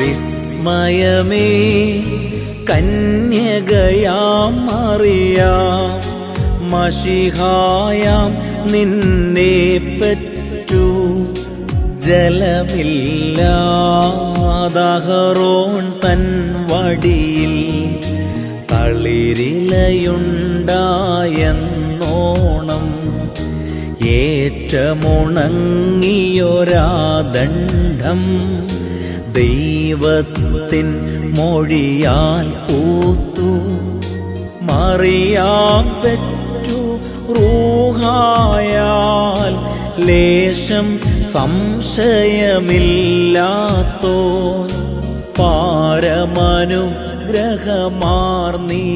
വിസ്മയമേ കന്യകയാം അറിയാം മഷിഹായാം നിന്നെ പെറ്റു ജലമില്ലാതഹറോൺ തൻ വടിയിൽ തളിരിലയുണ്ടായെന്നോണം ഏറ്റമുണങ്ങിയൊരാദണ്ഡം ദൈവത്തിൻ മൊഴിയാൽ പൂത്തു മറിയാം പെറ്റു റൂഹായാൽ ലേശം സംശയമില്ലാത്തോ പാരമനുഗ്രഹമാർന്നീ